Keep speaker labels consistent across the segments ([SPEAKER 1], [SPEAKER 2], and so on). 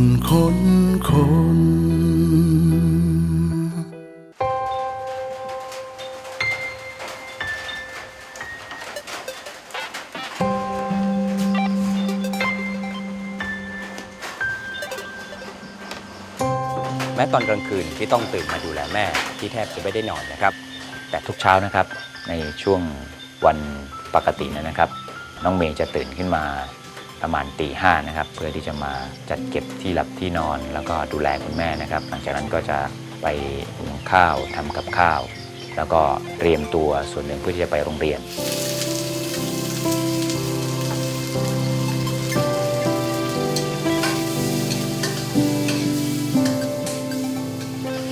[SPEAKER 1] คนคนคน
[SPEAKER 2] แม้ตอนกลางคืนที่ต้องตื่นมาดูแลแม่ที่แทบจะไม่ได้นอนนะครับ แต่ทุกเช้านะครับในช่วงวันปกตินะครับ น้องเมย์จะตื่นขึ้นมา ประมาณตีห้านะครับ เพื่อที่จะมาจัดเก็บที่หลับที่นอน แล้วก็ดูแลคุณแม่นะครับ หลังจากนั้นก็จะไปหุงข้าวทำกับข้าว แล้วก็เตรียมตัวส่วนหนึ่งเพื่อที่จะไปโรงเรียน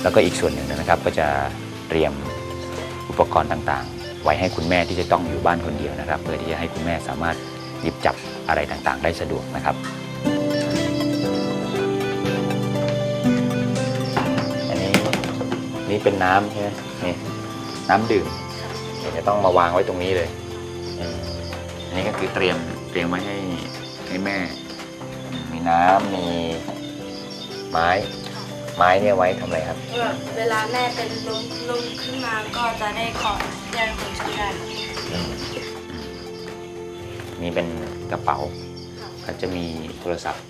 [SPEAKER 2] แล้วก็อีกส่วนหนึ่งนะครับก็จะเตรียมอุปกรณ์ต่างๆ ไว้ให้คุณแม่ที่จะต้องอยู่บ้านคนเดียวนะครับ เพื่อที่จะให้คุณแม่สามารถ หยิบจับอะไรต่างๆ ได้สะดวกนะครับอันนี้นี่เป็นน้ำใช่ไหมนี่น้ำดื่มเดี๋ยวจะต้องมาวางไว้ตรงนี้เลยอันนี้ก็คือเตรียมเตรียมไว้ให้ให้แม่ มีน้ำมีไม้ไม้เนี่ยไว้ทำอะไรครับ
[SPEAKER 3] แบบเวลาแม่เป็นลมลมขึ้นมาก็จะได้ขอแจ้งคนช่วยได้
[SPEAKER 2] นี่เป็นกระเป๋า
[SPEAKER 3] ค่ะ
[SPEAKER 2] ก็จะมีโทรศัพท์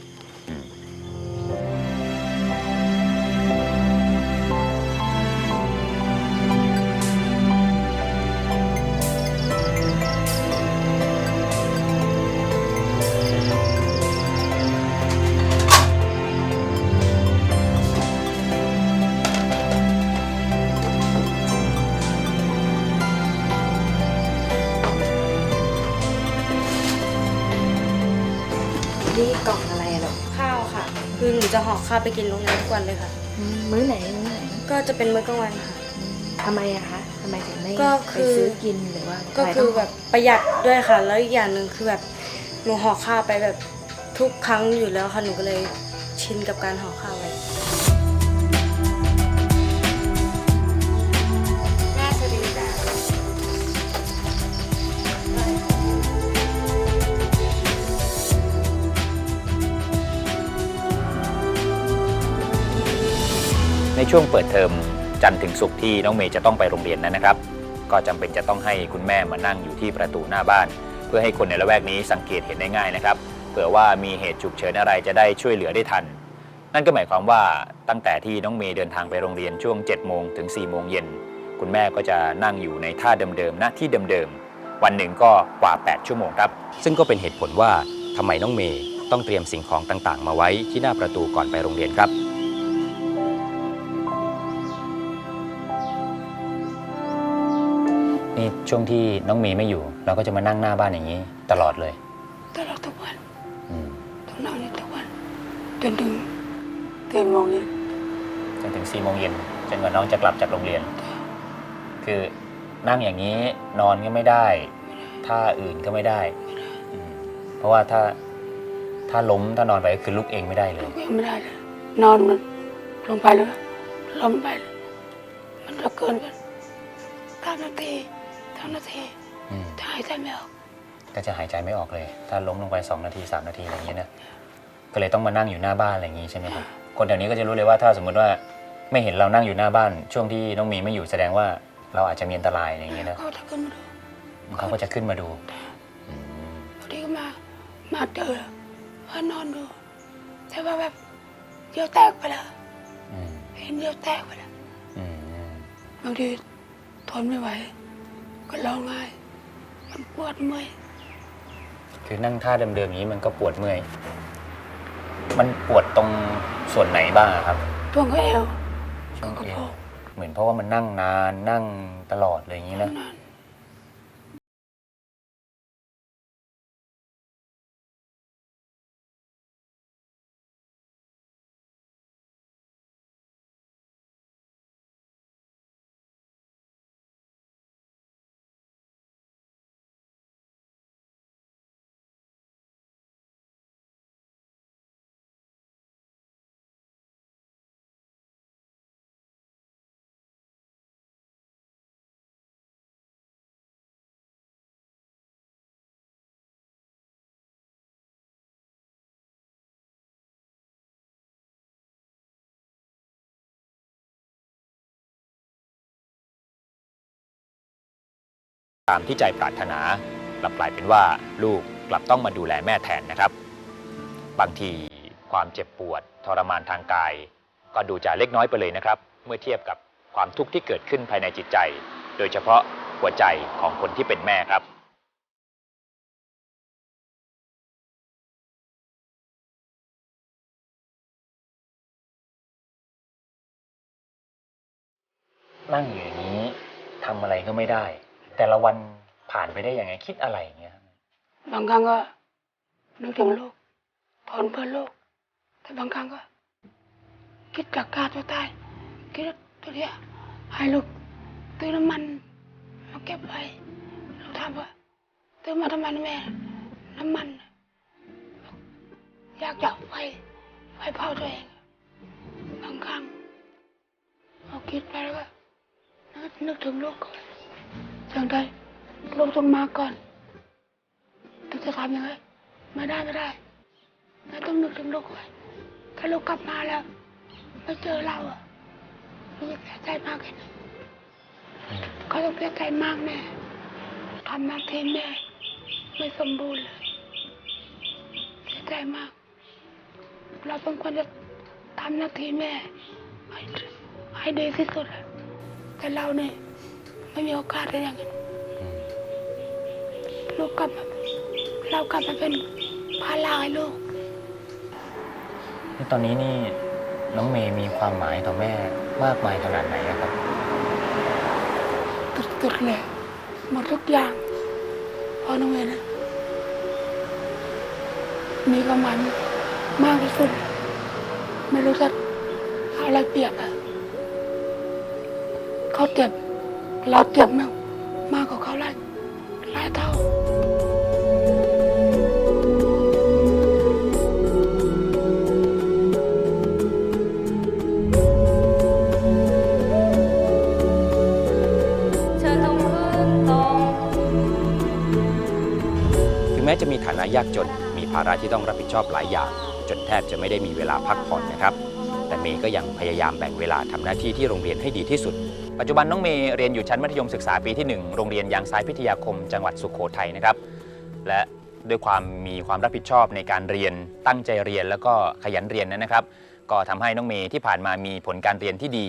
[SPEAKER 3] ค่ะคือหนูจะห่อข้าวไปกินโรงเรียนทุกวันเลยค่ะ
[SPEAKER 4] อืมมื้อไหนมื้อไหน
[SPEAKER 3] ก็จะเป็นมื้อกลางวันค่ะ
[SPEAKER 4] อืมทำไมอะคะทำไมถึงไม่
[SPEAKER 3] ก็คือ
[SPEAKER 4] ไปซื้อกินหรือว่า
[SPEAKER 3] ก็
[SPEAKER 4] ทำไม
[SPEAKER 3] คื
[SPEAKER 4] ต้
[SPEAKER 3] องแบบประหยัดด้วยค่ะ แล้วอีกอย่างหนึ่งคือแบบหนูห่อข้าวไปแบบทุกครั้งอยู่แล้วค่ะหนูก็เลยชินกับการห่อข้าว
[SPEAKER 2] ช่วงเปิดเทอมจันทร์ถึงศุกร์ที่น้องเมย์จะต้องไปโรงเรียนนั้นนะครับ ก็จำเป็นจะต้องให้คุณแม่มานั่งอยู่ที่ประตูหน้าบ้าน เพื่อให้คนในละแวกนี้สังเกตเห็นได้ง่ายนะครับเผื่อว่ามีเหตุฉุกเฉินอะไรจะได้ช่วยเหลือได้ทัน นั่นก็หมายความว่าตั้งแต่ที่น้องเมย์เดินทางไปโรงเรียนช่วง7โมงถึง4โมงเย็นคุณแม่ก็จะนั่งอยู่ในท่าเดิมๆหน้าที่เดิมๆวันหนึ่งก็กว่า 8 ชั่วโมงครับ ซึ่งก็เป็นเหตุผลว่าทำไมน้องเมย์ต้องเตรียมสิ่งของต่างๆ มาไว้ที่หน้าประตูก่อนไปโรงเรียนครับ นี่ช่วงที่น้องเมย์ไม่อยู่ เราก็จะมานั่งหน้าบ้านอย่างนี้ ตลอดเลย
[SPEAKER 5] ตลอดทุกวัน
[SPEAKER 2] อืม
[SPEAKER 5] ต้องนั่งนี่ทุกวันจนถึงเกินโมงเย็น
[SPEAKER 2] จนถึง4ี่โมงเย็นจนกว่าน้องจะกลับจากโรงเรียน คือนั่งอย่างนี้นอนก็ไม่ได้ท่าอื่นก็ไม่ได้อืมเพราะว่าถ้าถ้าล้มถ้านอนไปก็คือลุกเองไม่ได้เลย
[SPEAKER 5] ลุกยังไม่ได้เลยนอนมันลงไปเลยล้มไปเลยมันจะเกินกันเก้านาที เก้านาที
[SPEAKER 2] อืม
[SPEAKER 5] ถ้าหายใจไม่ออก
[SPEAKER 2] ก็จะหายใจไม่ออกเลย ถ้าล้มลงไป 2 นาที 3 นาทีอะไรอย่างเงี้ยนะก็เลยต้องมานั่งอยู่หน้าบ้านอะไรอย่างงี้ใช่ไหมครับคนแถวนี้ก็จะรู้เลยว่าถ้าสมมุติว่าไม่เห็นเรานั่งอยู่หน้าบ้าน ช่วงที่น้องมีไม่อยู่แสดงว่าเราอาจจะมีอันตรายอะไรอย่างเงี้ยนะ
[SPEAKER 5] เขาจะขึ้นมาดู
[SPEAKER 2] เขาก็จะขึ้นมาดูอืม
[SPEAKER 5] พอดีก็มา มาเจอว่านอนดูแต่ว่าแบบเยี่ยวแตกไปแล้ว
[SPEAKER 2] อืม
[SPEAKER 5] เห็นเยี่ยวแตกไปแล้ว
[SPEAKER 2] อืม
[SPEAKER 5] บางทีทนไม่ไหว ก็ร้องไห้มันปวดเมื่อย
[SPEAKER 2] คือนั่งท่าเดิมๆอย่างนี้มันก็ปวดเมื่อย มันปวดตรงส่วนไหนบ้างอะครับ
[SPEAKER 5] ช่วงเอว
[SPEAKER 2] ช่วง
[SPEAKER 5] กระ
[SPEAKER 2] เอ
[SPEAKER 5] โปร
[SPEAKER 2] ว
[SPEAKER 5] ง
[SPEAKER 2] เหมือนเพราะว่ามันนั่งนานนั่งตลอดเลยอย่างนี้นะ
[SPEAKER 5] นาน
[SPEAKER 2] ตามที่ใจปรารถนากลับกลายเป็นว่าลูกกลับต้องมาดูแลแม่แทนนะครับ บางทีความเจ็บปวดทรมานทางกาย ก็ดูจะเล็กน้อยไปเลยนะครับ เมื่อเทียบกับความทุกข์ที่เกิดขึ้นภายในจิตใจ โดยเฉพาะหัวใจของคนที่เป็นแม่ครับนั่งอยู่อย่างนี้ทำอะไรก็ไม่ได้ แต่ละวันผ่านไปได้ยังไงคิดอะไรอย่างเงี้ยบา
[SPEAKER 5] งครั้งก็นึกถึงลูกทนเพื่อลูกแต่บางครั้งก็ คิดจากฆ่าตัวตายคิดตัวเนี้ยให้ลูกซื้อน้ำมันมาเก็บไว้ลูกถามว่าซื้อมาทำไมนะแม่น้ำมันอยากจะเอาไฟไฟเผาตัวเองบางครั้งเราคิดไปแล้วก็นึกนึกถึงลูกก่อน อย่างใดลูกต้องมาก่อนเราจะทำยังไงไม่ได้ไม่ได้เราต้องนึกถึงลูกไว้ถ้าลูกกลับมาแล้ว ไม่เจอเราอะลูกจะเสียใจมากเลยเขาต้องเสียใจมากแน่ทำหน้าที่แม่ไม่สมบูรณ์เลยเสียใจมาก เราต้องควรจะทำหน้าที่แม่ให้ดีที่สุดแต่เราเนี่ย ไม่มีโอกาสได้อย่างนั้นลูกกลับมาเรากลับมาเป็นภาระให้ลูก
[SPEAKER 2] ตอนนี้นี่น้องเมย์มีความหมายต่อแม่มากมายขนาดไหนอะครับ
[SPEAKER 5] สุดๆเลยหมดทุกอย่างเพอน้องเวนะมีความหมายมากที่สุด ไม่รู้จะเอาอะไรเปรียบอะเขาเจ็บ เราเจ็บมากมากกว่าเขาหลายหลายเท่า
[SPEAKER 2] ถึงแม้จะมีฐานะยากจน มีภาระที่ต้องรับผิดชอบหลายอย่าง จนแทบจะไม่ได้มีเวลาพักผ่อนนะครับ แต่เมย์ก็ยังพยายามแบ่งเวลาทำหน้าที่ที่โรงเรียนให้ดีที่สุด ปัจจุบันน้องเมย์เรียนอยู่ชั้นมัธยมศึกษาปีที่ 1 โรงเรียนยางซ้ายพิทยาคม จังหวัดสุโขทัยนะครับ และด้วยความมีความรับผิดชอบในการเรียนตั้งใจเรียนแล้วก็ขยันเรียนนั้นนะครับ ก็ทำให้น้องเมย์ที่ผ่านมามีผลการเรียนที่ดี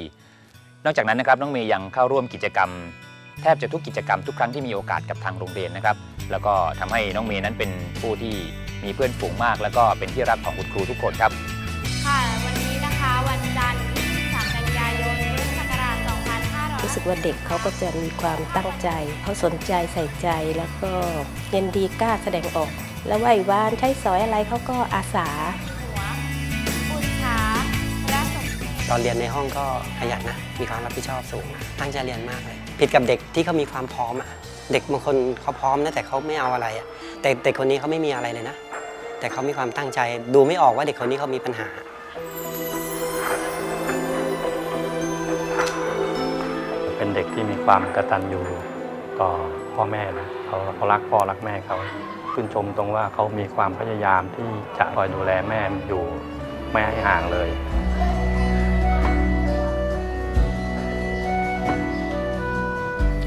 [SPEAKER 2] นอกจากนั้นนะครับน้องเมย์ยังเข้าร่วมกิจกรรม แทบจะทุกกิจกรรมทุกครั้งที่มีโอกาสกับทางโรงเรียนนะครับ แล้วก็ทำให้น้องเมย์นั้นเป็นผู้ที่มีเพื่อนฝูงมาก แล้วก็เป็นที่รักของคุณครูทุกคนครับ
[SPEAKER 1] รู้
[SPEAKER 4] สึกว่าเด็กเขาก็จะมีความตั้งใจ เขาสนใจใส่ใจแล้วก็เย็นดีกล้าแสดงออก แล้วไหววานใช้สอยอะไรเขาก็อาสา
[SPEAKER 6] ตอนเรียนในห้องก็ขยันนะ มีความรับผิดชอบสูง ตั้งใจเรียนมากเลย ผิดกับเด็กที่เขามีความพร้อมอะเด็กบางคนเขาพร้อมนะแต่เขาไม่เอาอะไรอะแต่เด็กคนนี้เขาไม่มีอะไรเลยนะ แต่เขามีความตั้งใจ ดูไม่ออกว่าเด็กคนนี้เขามีปัญหา
[SPEAKER 7] เป็นเด็กที่มีความกตัญญูต่อพ่อแม่นะเขาเขารักพ่อรักแม่เขาชื่นชมตรงว่าเขามีความพยายามที่จะคอยดูแลแม่อยู่ไม่ให้ห่างเลย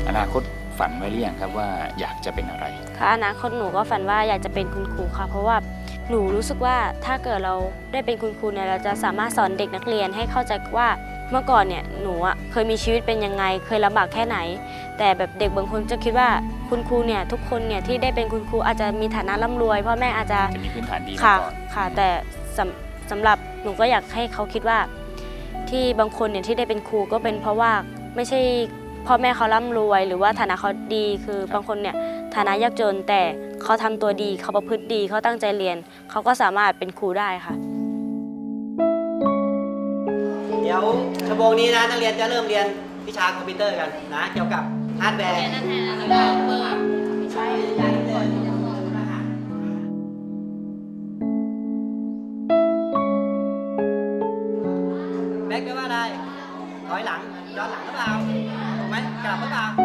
[SPEAKER 2] อนาคตฝันไว้หรือยังครับว่าอยากจะเป็นอะไร
[SPEAKER 1] ค่ะอนาคตหนูก็ฝันว่าอยากจะเป็นคุณครูค่ะ เพราะว่าหนูรู้สึกว่าถ้าเกิดเราได้เป็นคุณครูเนี่ยเราจะสามารถสอนเด็กนักเรียนให้เข้าใจว่า เมื่อก่อนเนี่ยหนูอะเคยมีชีวิตเป็นยังไง เคยลำบากแค่ไหน แต่แบบเด็กบางคนจะคิดว่าคุณครูเนี่ยทุกคนเนี่ยที่ได้เป็นคุณครูอาจจะมีฐานะร่ำรวยพ่อแม่อาจจะ
[SPEAKER 2] จะมีพื้นฐานดีมา
[SPEAKER 1] ค่ะ
[SPEAKER 2] ก่อน
[SPEAKER 1] ค่ะแต่สำสำหรับหนูก็อยากให้เขาคิดว่า ที่บางคนเนี่ยที่ได้เป็นครูก็เป็นเพราะว่าไม่ใช่พ่อแม่เขาร่ำรวย หรือว่าฐานะเขาดีคือบางคนเนี่ยฐานะยากจนแต่เขาทำตัวดีเขาประพฤติดีเขาตั้งใจเรียนเขาก็สามารถเป็นครูได้ค่ะ
[SPEAKER 6] เดี๋ยวชั่วโมงนี้นะนักเรียนจะเริ่มเรียนวิชาคอมพิวเตอร์กันนะ เกี่ยวกับฮาร์ดแวร์แบ็คแปลว่าอะไรถอยหลังย้อนหลังหรือเปล่าถูกไหมกลับหรือเปล่า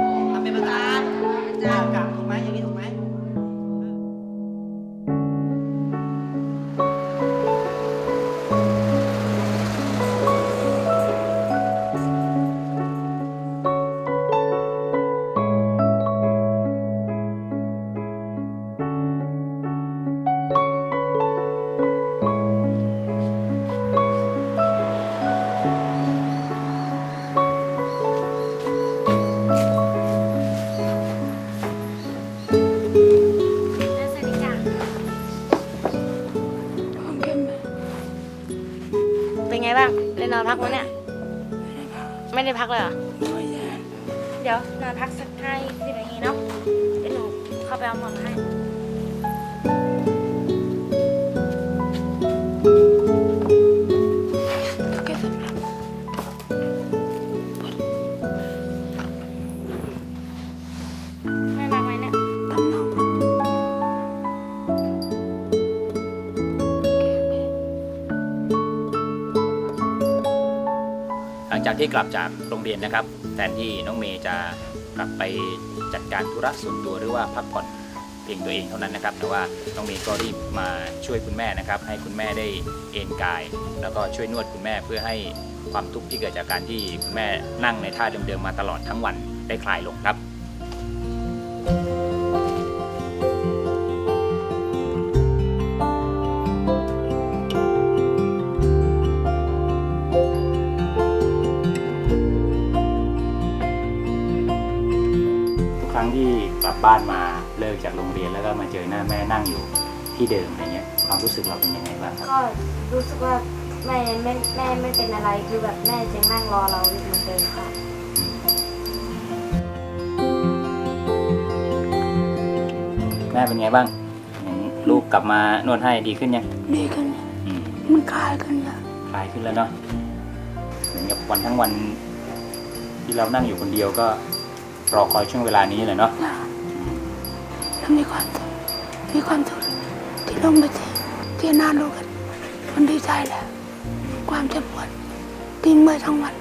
[SPEAKER 6] ได้
[SPEAKER 1] นอนพักมั้ยเนี่ย ไม่ได้พักเลยเหรอ เดี๋ยวนอนพักสักห้าสิบนาทีเนาะเดี๋ยวหนูเข้าไปเอาหมอนมาให้
[SPEAKER 5] ที่
[SPEAKER 2] กลับจากโรงเรียนนะครับ แทนที่น้องเมย์จะกลับไปจัดการธุระส่วนตัวหรือว่าพักผ่อนเพียงตัวเองเท่านั้นนะครับ แต่ว่าน้องเมย์ก็รีบมาช่วยคุณแม่นะครับ ให้คุณแม่ได้เอนกาย แล้วก็ช่วยนวดคุณแม่เพื่อให้ความทุกข์ที่เกิดจากการที่คุณแม่นั่งในท่าเดิมๆมาตลอดทั้งวันได้คลายลงครับ รั้งที่กลับบ้านมาเลิกจากโรงเรียนแล้วก็มาเจอหน้าแม่นั่งอยู่ที่เดิมอะไรเงี้ยความรู้สึกเราเป็นยังไงบ้างครับ
[SPEAKER 1] ก็รู้สึกว่าแม่ไม่แม่ไม่เป็นอะไรคือแบบแม่จะนั่งรอเราอยู่เหมือนเดิมค่ะ
[SPEAKER 2] แม่เป็นไงบ้างเห็นลูกกลับมานวดให้ดีขึ้นยัง
[SPEAKER 5] ดีขึ้น
[SPEAKER 2] อืม
[SPEAKER 5] มันคลายขึ้นแล้ว
[SPEAKER 2] คลายขึ้นแล้วเนาะเหมือนกับวันทั้งวันที่เรานั่งอยู่คนเดียวก็ รอคอยช่วงเวลานี้เลยเนาะ
[SPEAKER 5] นะแล้วมีความสุขมีความสุขที่ลงไปที่ที่หน้าลูกกันมันดีใจแหละความเจ็บปวดที่เมื่อยทั้งวัน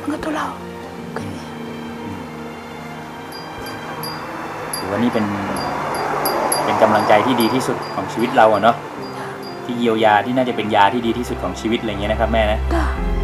[SPEAKER 5] มันก็ตัวเราขึ้นมา
[SPEAKER 2] ถือว่านี่เป็นเป็นกำลังใจที่ดีที่สุดของชีวิตเราอะเนาะที่เยียวยาที่น่าจะเป็นยาที่ดีที่สุดของชีวิตอะไรเงี้ยนะครับแม่นะ
[SPEAKER 5] จ้า
[SPEAKER 2] อื